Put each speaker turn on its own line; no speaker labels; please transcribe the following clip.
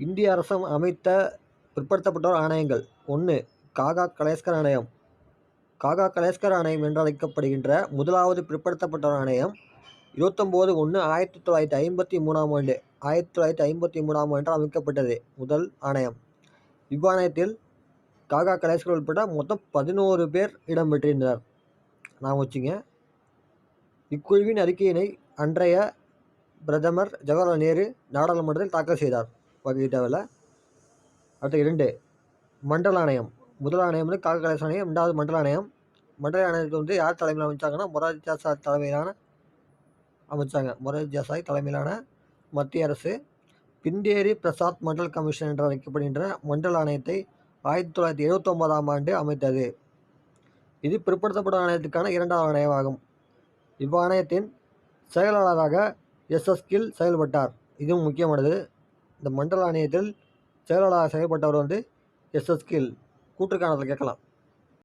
இந்திய அரசு அமைத்த பிற்படுத்தப்பட்டோர் ஆணையங்கள். ஒன்று காகா கலேஸ்கர் ஆணையம். காகா கலேஸ்கர் ஆணையம் என்று அழைக்கப்படுகின்ற முதலாவது பிற்படுத்தப்பட்டோர் ஆணையம். இருபத்தொம்போது ஒன்று ஆயிரத்தி தொள்ளாயிரத்தி ஐம்பத்தி மூணாம் ஆண்டு. ஆயிரத்தி தொள்ளாயிரத்தி ஐம்பத்தி மூணாம் ஆண்டு அமைக்கப்பட்டது முதல் ஆணையம். இவ்வாணையத்தில் காகா கலேஸ்கர் உட்பட மொத்தம் பதினோரு பேர் இடம்பெற்றிருந்தனர். நான் வச்சுங்க. இக்குழுவின் அறிக்கையினை அன்றைய பிரதமர் ஜவஹர்லால் நேரு நாடாளுமன்றத்தில் தாக்கல் செய்தார். வகை தேவையில்ல அடுத்த இரண்டு மண்டல ஆணையம். முதல் ஆணையம் வந்து காக கலேச ஆணையம் ரெண்டாவது மண்டல ஆணையம். மண்டல ஆணையத்துக்கு வந்து யார் தலைமையில் அமைச்சாங்கன்னா மொராஜி தேசாய் தலைமையிலான அமைச்சாங்க. மொராஜி தேசாய் தலைமையிலான மத்திய அரசு. பிந்தேரி பிரசாத் மண்டல் கமிஷன் என்று அழைக்கப்படுகின்ற மண்டல ஆணையத்தை ஆயிரத்தி தொள்ளாயிரத்தி எழுபத்தொம்போதாம் ஆண்டு அமைத்தது. இது பிற்படுத்தப்படும் ஆணையத்துக்கான இரண்டாவது ஆணையமாகும். இவ்வாணையத்தின் செயலாளராக எஸ் எஸ் கில் செயல்பட்டார். இதுவும் முக்கியமானது. இந்த மண்டல ஆணையத்தில் செயலாளராக செயல்பட்டவர் வந்து எஸ்எஸ்கில் கூட்டுக்கானதில் கேட்கலாம்.